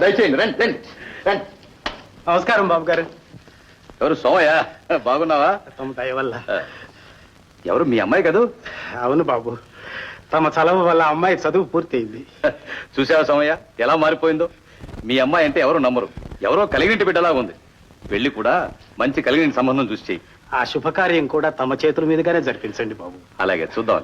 దయచేయండి రండి రండి రండి. నమస్కారం బాబు గారు ఎవరు సోమయ్య? బాగున్నావా? తమ దయ వల్ల. ఎవరు మీ అమ్మాయి కదూ? అవును బాబు. తమ చలవ వల్ల అమ్మాయి చదువు పూర్తయింది. చూసావా సోమయ్య? ఎలా మారిపోయిందో? మీ అమ్మాయి అంటే ఎవరు నమ్మరు. ఎవరో కలిగింటి బిడ్డలా ఉంది. పెళ్ళి కూడా మంచి కలిగిన సంబంధం చూసి చెయ్యి. ఆ శుభకార్యం కూడా తమ చేతుల మీదుగానే జరిపించండి బాబు. అలాగే చూద్దాం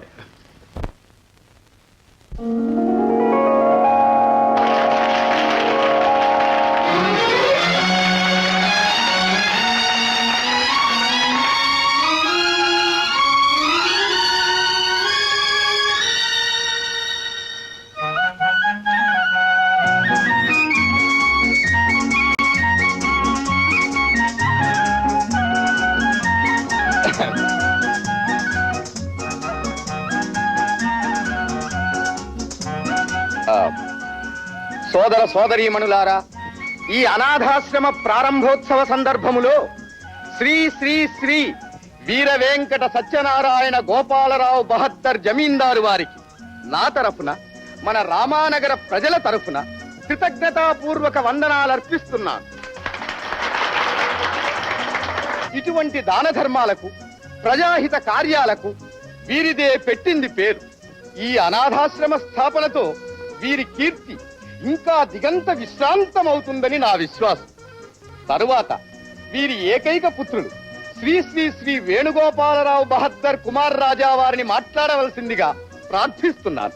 సోదర సోదరీమణులారా ఈ అనాథాశ్రమ ప్రారంభోత్సవ సందర్భములో శ్రీ శ్రీ శ్రీ వీర వెంకట సత్యనారాయణ గోపాలరావు బహద్దర్ జమీందారు వారికి నా తరఫున మన రామానగర ప్రజల తరఫున కృతజ్ఞతాపూర్వక వందనాలు అర్పిస్తున్నాను ఇటువంటి దాన ధర్మాలకు ప్రజాహిత కార్యాలకు వీరిదే పెట్టింది పేరు. ఈ అనాథాశ్రమ స్థాపనతో వీరి కీర్తి ఇంకా దిగంత విశ్రాంతమవుతుందని నా విశ్వాసం. తరువాత వీరి ఏకైక పుత్రుడు శ్రీ శ్రీ శ్రీ వేణుగోపాలరావు బహద్దర్ కుమార్ రాజా వారిని మాట్లాడవలసిందిగా ప్రార్థిస్తున్నాను.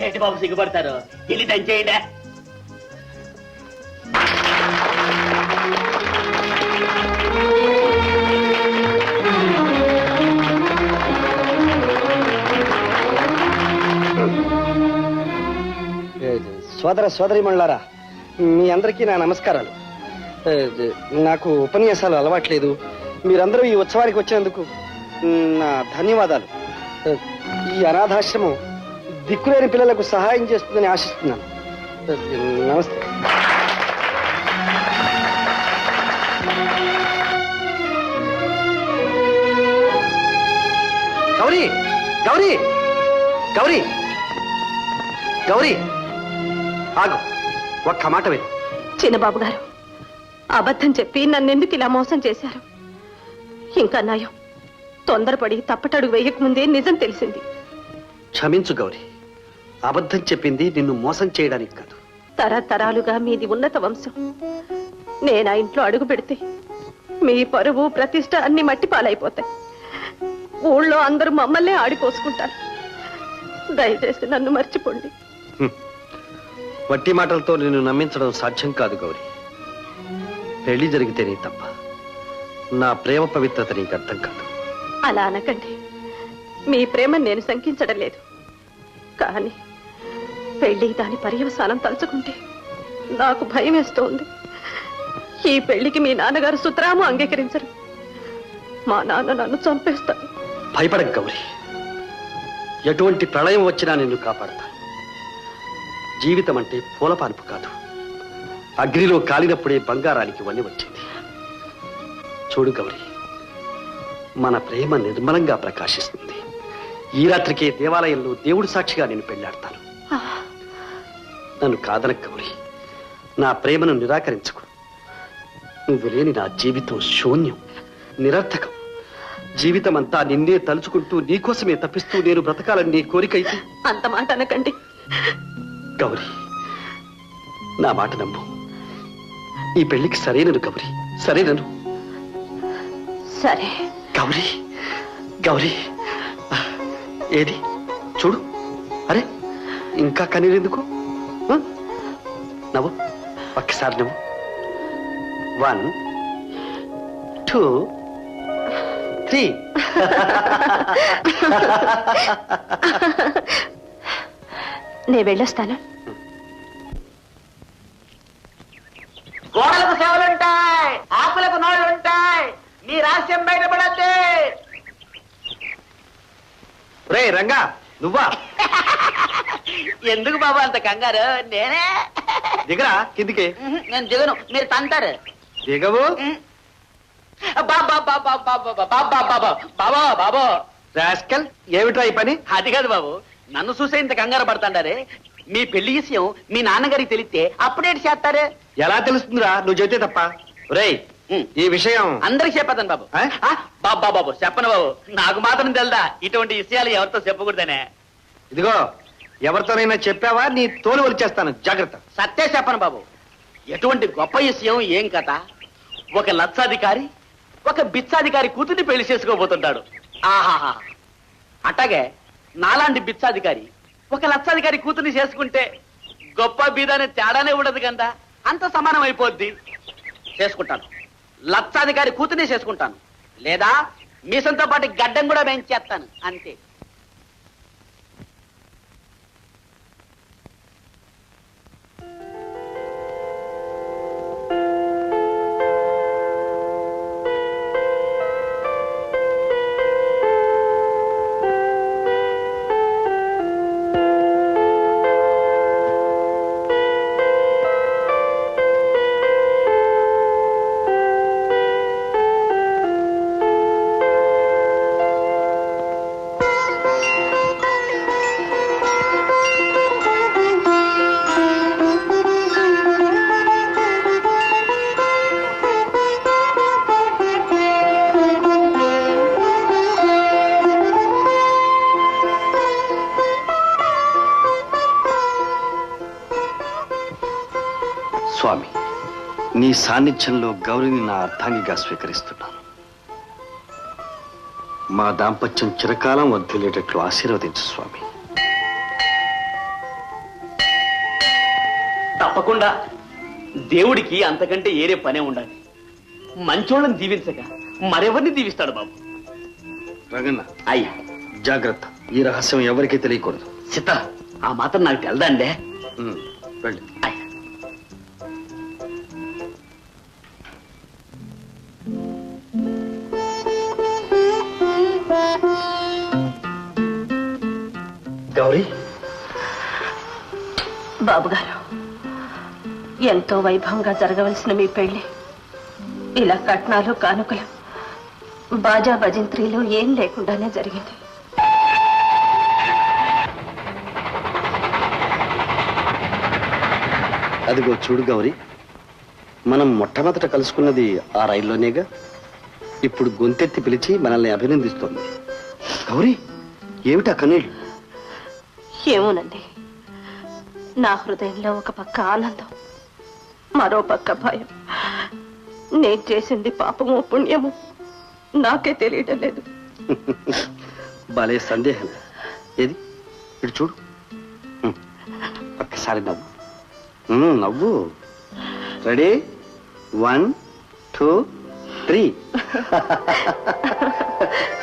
ఏంటి బాబు సిగ్గుపడతారు? వెళ్ళి దంచేయండి. సోదర సోదరిమణులారా మీ అందరికీ నా నమస్కారాలు. నాకు ఉపన్యాసాలు అలవాట్లేదు. మీరందరూ ఈ ఉత్సవానికి వచ్చినందుకు నా ధన్యవాదాలు. ఈ అనాథాశ్రమం దిక్కులేని పిల్లలకు సహాయం చేస్తుందని ఆశిస్తున్నాను. నమస్తే. గౌరీ గౌరీ గౌరీ గౌరీ. ఆగు. ఒక్క మాట విను. చిన్నబాబు గారు అబద్ధం చెప్పి నన్నెందుకు ఇలా మోసం చేశారు? ఇంకా నయం. తొందరపడి తప్పటడుగు వేయకముందే నిజం తెలిసింది. క్షమించు గౌరీ. అబద్ధం చెప్పింది నిన్ను మోసం చేయడానికి కాదు. తరతరాలుగా మీది ఉన్నత వంశం. నేను ఆ ఇంట్లో అడుగు పెడితే మీ పరువు ప్రతిష్ట అన్ని మట్టి పాలైపోతాయి ఊళ్ళో అందరూ మమ్మల్నే ఆడిపోసుకుంటారు. దయచేసి నన్ను మర్చిపోండి. వట్టి మాటలతో నిన్ను నమ్మించడం సాధ్యం కాదు గౌరీ. పెళ్ళి జరిగితేనే తప్ప నా ప్రేమ పవిత్రత నీకు అర్థం కాదు. అలా అనకండి. మీ ప్రేమ నేను శంకించడం లేదు. కానీ పెళ్ళి దాని పర్యవసానం తలుచుకుంటే నాకు భయం వేస్తోంది. ఈ పెళ్ళికి మీ నాన్నగారు సుతరాము అంగీకరించరు. మా నాన్న నన్ను చంపేస్తాడు భయపడక గౌరీ. ఎటువంటి ప్రళయం వచ్చినా నిన్ను కాపాడతాను జీవితం అంటే పూలపాన్పు కాదు. అగ్నిలో కాలినప్పుడే బంగారానికి వన్ని వచ్చింది. చూడు గౌరీ మన ప్రేమ నిర్మలంగా ప్రకాశిస్తుంది. ఈ రాత్రికే దేవాలయంలో దేవుడు సాక్షిగా నేను పెళ్ళాడతాను నన్ను కాదనక గౌరీ నా ప్రేమను నిరాకరించుకు. నువ్వు లేని నా జీవితం శూన్యం నిరర్థకం. జీవితం అంతా నిన్నే తలుచుకుంటూ నీకోసమే తప్పిస్తూ నేను బ్రతకాలని నీ కోరికైతే అంత మాట అనకండి. గౌరీ. నా మాట నమ్ము. ఈ పెళ్ళికి సరైనను గౌరీ. సరైనను. సరే. గౌరీ గౌరీ. ఏది? చూడు. అరే ఇంకా కన్నీరెందుకు ఆ? నవ్వు. ఒక్కసారి నవ్వు. One two three. నేను వెళ్ళొస్తాను. గోడలకు సేవలుంటాయి ఆకులకు నోళ్ళుంటాయి నీ రహస్యం బయటపడద్దే రే రంగా నువ్వా ఎందుకు బాబు అంత కంగారు నేనే దిగరా కిందికి నేను దిగను మీరు తంతారు దిగవు బాబా బాబా బాబా బాబా బాబా బాబా బాబా రాస్కల్ ఏమిట్రా ఈ పని అది కాదు బాబు నన్ను చూసే ఇంత కంగారు పడతాండారే మీ పెళ్ళి విషయం మీ నాన్నగారికి తెలిస్తే అప్పుడేటి చేస్తారే? ఎలా తెలుస్తుందిరా? నువ్వు చెబితే తప్ప. ఒరేయ్. ఈ విషయం అందరికి చెప్పేద్దాను బాబు. బాబు బాబు బాబు చెప్పను బాబు. నాకు మాత్రం తెలుదా ఇటువంటి విషయాలు ఎవరితో చెప్పకూడదనే. ఇదిగో ఎవరితోనైనా చెప్పావా? నీ తోలు వచ్చేస్తాను జాగ్రత్త. సత్తే చెప్పను బాబు. ఎటువంటి గొప్ప విషయం ఏం కథ? ఒక లక్షాధికారి ఒక బిచ్చాధికారి కూతుర్ని పెళ్ళి చేసుకోబోతుంటాడు. ఆహాహా. అట్లాగే నాలాంటి బిచ్చాధికారి ఒక లక్షాధికారి కూతుర్ని చేసుకుంటే గొప్ప బీదనే తేడానే ఉండదు కదా అంత సమానం అయిపోద్ది. చేసుకుంటాను. లక్షాధికారి కూతుర్ని చేసుకుంటాను. లేదా మీసంతో పాటు గడ్డం కూడా పెంచేస్తాను అంతే. స్వామి నీ సాన్నిధ్యంలో గౌరిని నా అర్థాంగిగా స్వీకరిస్తున్నాను. మా దాంపత్యం చిరకాలం వర్ధిల్లేటట్లు ఆశీర్వదించు స్వామి. తప్పకుండా దేవుడికి అంతకంటే ఏరే పనే ఉండాలి. మంచోళ్ళని దీవించక మరెవరిని దీవిస్తాడు బాబు? రంగన్న అయ్యా. జాగ్రత్త. ఈ రహస్యం ఎవరికీ తెలియకూడదు. చిత్త ఆ మాత్రం నాకు తెలదండే. వెళ్ళి. గౌరీ? బాబుగారు ఎంతో వైభవంగా జరగవలసిన మీ పెళ్ళి. ఇలా కట్నాలు కానుకలు బాజా భజంత్రీలు ఏం లేకుండానే జరిగింది. అదిగో చూడు గౌరీ మనం మొట్టమొదట కలుసుకున్నది ఆ రైల్లోనేగా. ఇప్పుడు గొంతెత్తి పిలిచి మనల్ని అభినందిస్తోంది. గౌరీ ఏమిటా కన్నీళ్ళు? ఏమోనండి. నా హృదయంలో ఒక పక్క ఆనందం మరో పక్క భయం. నేను చేసింది పాపమో పుణ్యమో నాకే తెలియడం లేదు. భలే సందేహం. ఏది? ఇటు చూడు. ఒక్కసారి నవ్వు. నవ్వు. రెడీ? One two three.